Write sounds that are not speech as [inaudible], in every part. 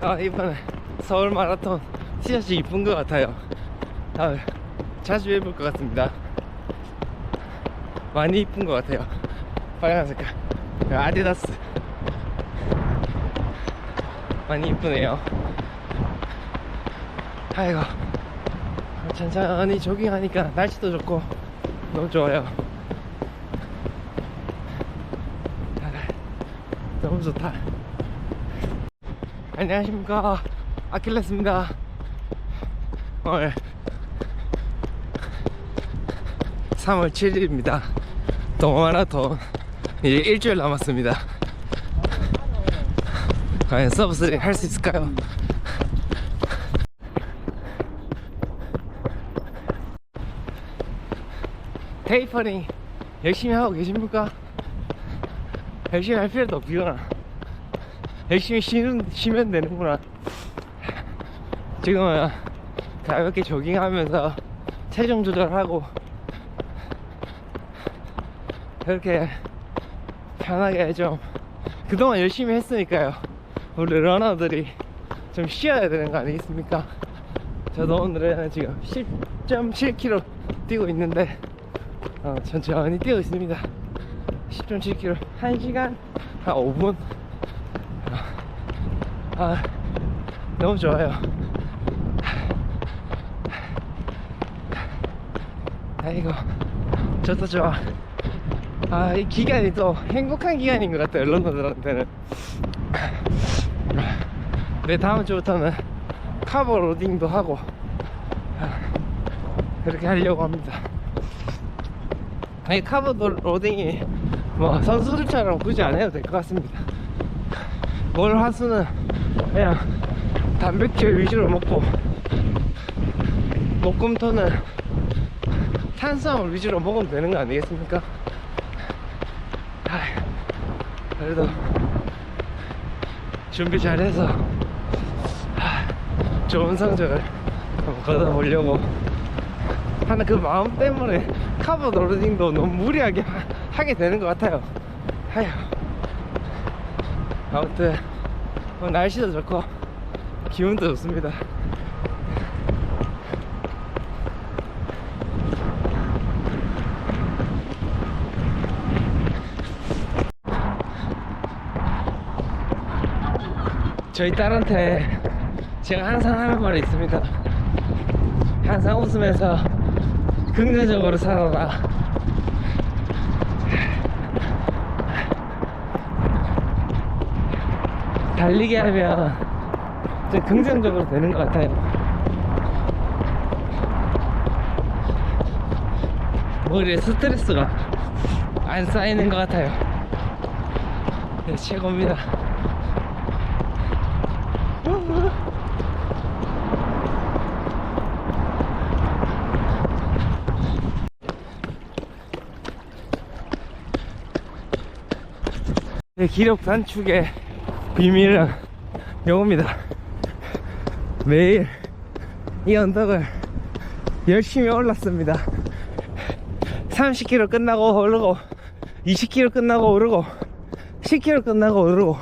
아, 이번에 서울 마라톤 티셔츠 이쁜 것 같아요. 아, 자주 입을 것 같습니다. 많이 이쁜 것 같아요. 빨간 색깔. 아디다스. 많이 이쁘네요. 아이고. 천천히 조깅하니까 날씨도 좋고 너무 좋아요. 아, 너무 좋다. 안녕하십니까. 아킬레스입니다. 오늘 3월 7일입니다. 동마라톤 이제 일주일 남았습니다. 과연 서브스를 할수 있을까요? 테이퍼링 열심히 하고 계십니까? 열심히 할 필요도 없구나. 열심히 쉬는, 쉬면 되는구나. 지금은 가볍게 조깅하면서 체중 조절하고 그렇게 편하게 좀 그동안 열심히 했으니까요. 우리 러너들이 좀 쉬어야 되는 거 아니겠습니까? 저도 오늘은 지금 10.7km 뛰고 있는데 어, 천천히 뛰고 있습니다. 10.7km 1시간 한 5분 아 너무 좋아요. 아이고 저도 좋아. 아 이 기간이 또 행복한 기간인 것 같아요 런너들한테는. 네 다음 주부터는 카버 로딩도 하고 아, 그렇게 하려고 합니다. 아니 카버 로딩이 뭐 선수들처럼 굳이 안 해도 될 것 같습니다. 월 화수는 그냥 단백질 위주로 먹고 목금토는 탄수화물 위주로 먹으면 되는 거 아니겠습니까? 그래도 준비 잘해서 하, 좋은 성적을 한번 거둬 보려고 하는 그 마음 때문에 카보 로딩도 너무 무리하게 하, [laughs] 하게 되는 것 같아요. 아휴. 아무튼 오늘 날씨도 좋고 기운도 좋습니다. 저희 딸한테 제가 항상 하는 말이 있습니다. 항상 웃으면서 긍정적으로 살아라. 달리기 하면 좀 긍정적으로 되는 것 같아요. 머리에 스트레스가 안 쌓이는 것 같아요. 네, 최고입니다. 네, 기록 단축의 비밀은 요겁니다. 매일 이 언덕을 열심히 올랐습니다. 30km 끝나고 오르고, 20km 끝나고 오르고, 10km 끝나고 오르고,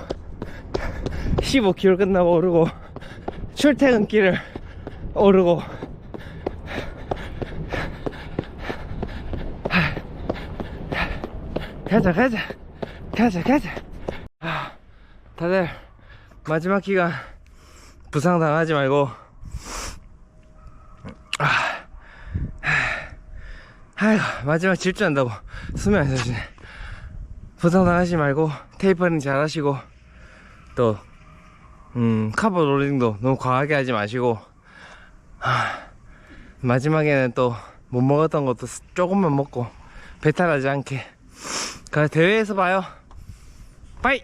15km 끝나고 오르고, 출퇴근길을 오르고, 가자, 가자, 가자, 가자. 아, 다들 마지막 기간 부상 당하지 말고. 아, 아이고 마지막 질주한다고. 수면 안 쉬시네. 부상 당하지 말고 테이퍼링 잘 하시고 또 음, 카보 롤링도 너무 과하게 하지 마시고. 아, 마지막에는 또 못 먹었던 것도 조금만 먹고 배탈하지 않게. 그 대회에서 봐요. 빠이